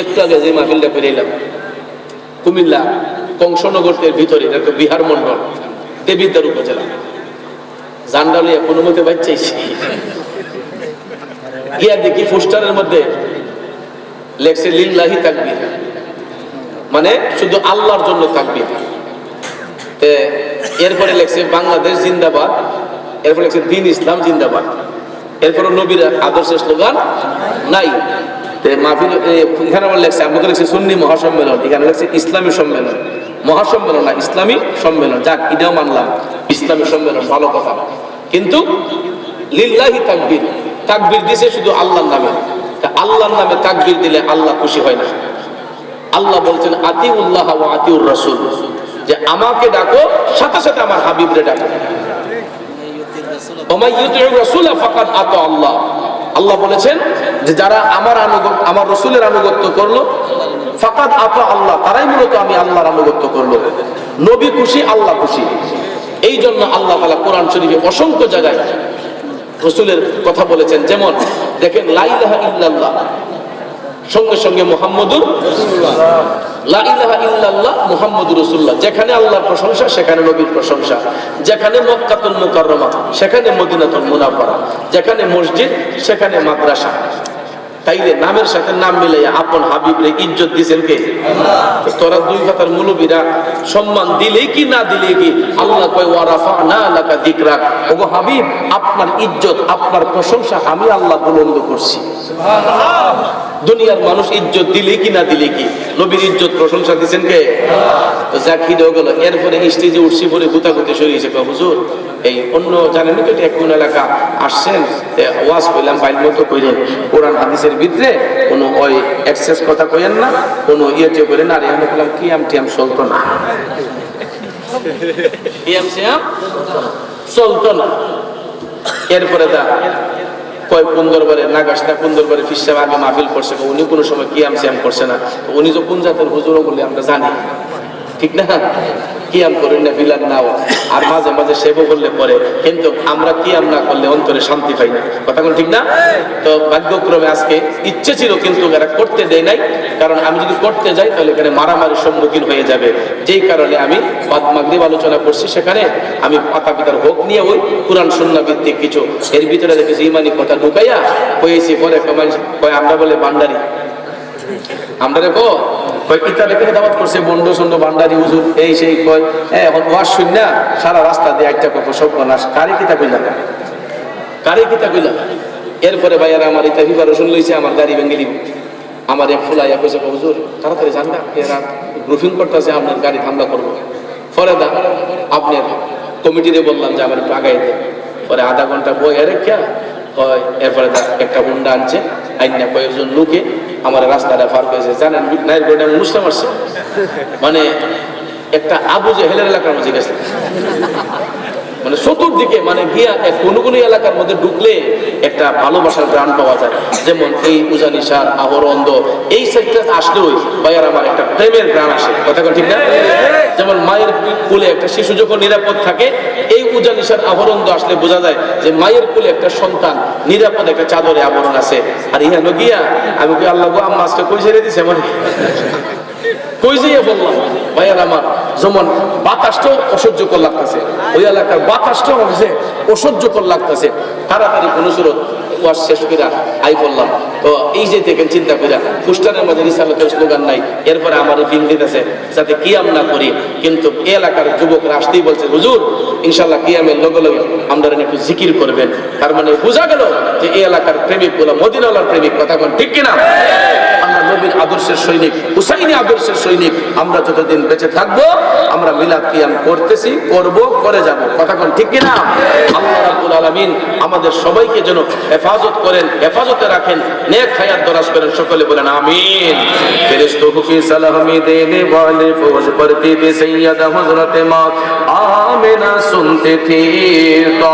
একটু আগে যে মাহফিলটা করে এলাম কুমিল্লা কংসনগরের ভিতরে তো বিহার মন্ডল দেবিদ্বার উপজেলা। জান্ডালিয়া কোনো মতে বাচ্চাইছি গিয়া দেখি পোস্টারের মধ্যে লেখছে, লিল্লাহি তাকবীর। মানে শুধু আল্লাহর জন্য তাকবীর। এরপরে লেখছে, বাংলাদেশ জিন্দাবাদ। এরপরে লেখছে, দিন ইসলাম জিন্দাবাদ। এরপরে নবীর আদর্শের স্লোগান, নাই। মাহফিল এখানে আবার লেখছে আমাকে লেখছে সুন্নি মহাসম্মেলন, এখানে লেখছে ইসলামী সম্মেলন। মহাসম্মেলন না, ইসলামী সম্মেলন। যাক, এটাও মানলাম, ইসলামী সম্মেলন, ভালো কথা। কিন্তু লিল্লাহি তাকবীর তাকবীর দিছে শুধু আল্লাহর নামে। আল্লাহর নামে তাকবীর দিলে আল্লাহ খুশি হয় না। আল্লাহ বলছেন আতি আতিউল্লাহ ওয়া আতিউর রাসূল। যে আমাকে ডাকো, সাথে সাথে আমার হাবিবরে ডাকো। ওমাই ইউতিউর রাসূলা ফাকাদ আতা আল্লাহ। আল্লাহ বলেছেন যে যারা আমার আনুগত্য আমার রসুলের আনুগত্য করল, ফাকাদ আতা আল্লাহ, তারাই মূলত আমি আল্লাহর আনুগত্য করল। নবী খুশি, আল্লাহ খুশি। এই জন্য আল্লাহ তাআলা কোরআন শরীফে অসংখ্য জায়গায় রসুলের কথা বলেছেন। যেমন, দেখেন লাইলাহা ইল্লাল্লাহ, সঙ্গে সঙ্গে মোহাম্মদুর যেখানে আল্লাহর প্রশংসা, সেখানে নবীর প্রশংসা। যেখানে মক্কাতুল মুকাররমা, সেখানে মদিনাতুল মুনাফারা যেখানে মসজিদ, সেখানে মাদ্রাসা। তাইলে নামের সাথে নাম মিলে আপন হাবিবরে ইজ্জত দিছেন কে? তোরা দুই কথার মুলবিরা সম্মান দিলেই কি না দিলে কি? আল্লাহ কয় ওয়ারাফা না লাকা দিকরা ওগো হাবিব আপনার ইজ্জত আপনার প্রশংসা আমি আল্লাহ বুলন্দ করছি। দুনিয়ার মানুষ ইজ্জত দিলে কি না দিলে কি? নবীর ইজ্জত প্রশংসা দিচ্ছেন কে? তো যা খিদেও গেল। এরপরে স্টেজে উঠছি পরে গুতাগুতি সরিয়েছে। কয়, হুজুর এই অন্য জানেন তো এটা এক কোন এলাকা আসছেন? ওয়াজ কইলাম বাইল মতো কইরে কোরআন হাদিসের ভিতরে কোনো ওই এক্সেস কথা কইেন না কোনো ইয়েতে করেন আর এখানে বললাম কিয়াম টিয়াম চলতো না। কিয়াম সিয়াম চলতো না। এরপরে দা কয় কোন দরবারে? নাগাসটা কোন দরবারে ফিসাব আগে মাহফিল করছে। উনি কোনো সময় কিয়াম সিয়াম করছে না। উনি তো কোন জাতের হুজুরও বলে আমরা জানি। ঠিক না? কিয়াম করেন না বিলান নাও। আর মাঝে মাঝে সেবও করলে পরে, কিন্তু আমরা কিয়াম না করলে অন্তরে শান্তি পাই না। কথা ঠিক না? তো ভাগ্যক্রমে আজকে ইচ্ছে ছিল কিন্তু এরা করতে দেয় নাই। কারণ আমি যদি করতে যাই, তাহলে এখানে মারামারির সম্মুখীন হয়ে যাবে। যেই কারণে আমি বাদ মাগরিব আলোচনা করছি, সেখানে আমি পাতা পিতার হোক নিয়ে ওই কোরআন সন্না ভিত্তিক কিছু, এর ভিতরে দেখেছি ইমানি কথা ঢুকাইয়া হয়েছি পরে কমাই আমরা বলে বান্ডারি আমরা দেখো কয় রেখে দাওয়াত করছে বন্ড সন্ড ভান্ডারি হুজুর এই সেই কয় হ্যাঁ এখন ওয়াশ শূন্য সারা রাস্তা দিয়ে একটা সব কারি কিতা কইলা? কিতা কইলা? এরপরে ভাইয়ারা আমার ইতা প্রিপারেশন লইছে আমার গাড়ি ভেঙে দিব। আমার এক কইছে কয়, হুজুর তাড়াতাড়ি যান না এরা গ্রুপিং করতেছে আপনার গাড়ি হামলা করব। পরে দা আপনার কমিটিরে বললাম যে আমার একটু আগাই দেন। পরে আধা ঘণ্টা বই আরে কে হয় এরপরে একটা হুন্ডা আনছে, আইনা কয়েকজন লোকে আমার রাস্তাটা পার করেছে। জানেন, নাইর গোটা মুসলাম আসছে মানে একটা আবু জেহেলের এলাকার মধ্যে গেছে। মানে গিয়া এক কোনো কোনো এলাকার মধ্যে ঢুকলে একটা ভালোবাসার গ্রাণ পাওয়া যায়। যেমন এই উজানি সার আহরন্দ এই সাইডটা আসলেও ভাইয়ার আমার একটা প্রেমের গ্রাণ আসে। কথা ঠিক না? যেমন মায়ের কুলে একটা শিশু যখন নিরাপদ থাকে, এই উজানি সার আহরন্দ আসলে বোঝা যায় যে মায়ের কুলে একটা সন্তান নিরাপদ একটা চাদরে আবরণ আছে। আর ইহা গিয়া আমি কি আল্লাহ আম্মা আজকে কই ছেড়ে দিছে? মানে কই যাইয়া বললাম, ভাইয়ার আমার যেমন বাতাসটাও অসহ্য কর লাগতেছে। ওই এলাকার বাতাসটাও আমার কাছে অসহ্য কর লাগতেছে। তাড়াতাড়ি কোনো সুরত ওয়াশ শেষ কইরা আই বললাম, তো এই যে দেখেন, চিন্তা কইরা, পুস্টারের মধ্যে রিসালতের স্লোগান নাই, এরপরে আমার ফিল দিতেছে, যাতে কিয়াম না করি। কিন্তু এলাকার যুবকরা আসতেই বলছে, হুজুর ইনশাল্লাহ কিয়ামের লগে লগে আমরা একটু জিকির করবেন। তার মানে বোঝা গেল যে এই এলাকার প্রেমিকগুলো মদিনাওয়ালার প্রেমিক, কথা ঠিক কিনা? নবীর আদর্শের সৈনিক হুসাইনি আদর্শের সৈনিক আমরা যতদিন বেঁচে থাকবো আমরা মিলাদ কিয়াম করতেছি করব করে যাব কথা কোন ঠিক কিনা আল্লাহ রাব্বুল আলামিন আমাদের সবাইকে যেন হেফাজত করেন হেফাজতে রাখেন নেক হায়াত দরাজ করেন সকলে বলেন আমিন ফেরেশতোं की सलामी देने वाले फौज पढ़ती थी सैयद हजरत मौत आमिना सुनते थे तो